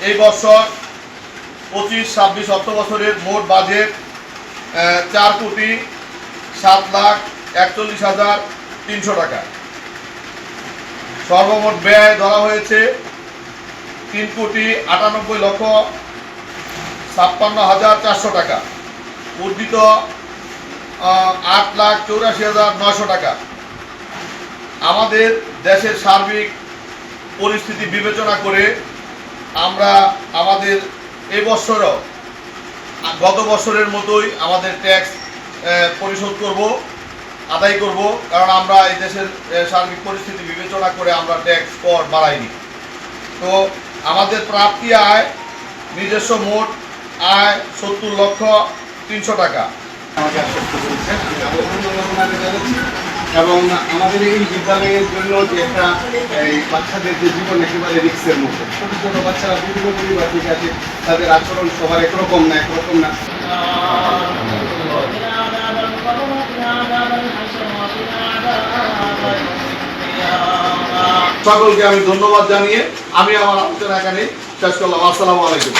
এই বছর পঁচিশ ছাব্বিশ অর্থ বছরের মোট বাজেট চার কোটি সাত লাখ একচল্লিশ হাজার তিনশো টাকা। সর্বমোট ব্যয় ধরা হয়েছে তিন কোটি আটানব্বই লক্ষ ছাপ্পান্ন হাজার চারশো টাকা। আহ, আট লাখ চৌরাশি হাজার নয়শো টাকা। আমাদের দেশের সার্বিক পরিস্থিতি বিবেচনা করে আমরা আমাদের এবছরও, গত বছরের মতোই আমাদের ট্যাক্স পরিশোধ করব, আদায় করব, কারণ আমরা এই দেশের সার্বিক পরিস্থিতি বিবেচনা করে আমরা ট্যাক্স কর বাড়াইনি। তো আমাদের প্রাপ্তি আয়, নিজস্ব মোট আয় সত্তর লক্ষ তিনশো টাকা। আমাকে আশ্বস্ত এবং আমাদের এই বিদ্যালয়ের জন্য যে একটা বাচ্চাদের যে জীবন একেবারে রিক্সের মতো ছোট ছোট বাচ্চারা বিভিন্ন পরিবার ঠিক আছে তাদের আচরণ সবার একরকম না একরকম না। সকলকে আমি ধন্যবাদ জানিয়ে আমি আমার আলোচনা এখানে শেষ করলাম। আসসালামু আলাইকুম।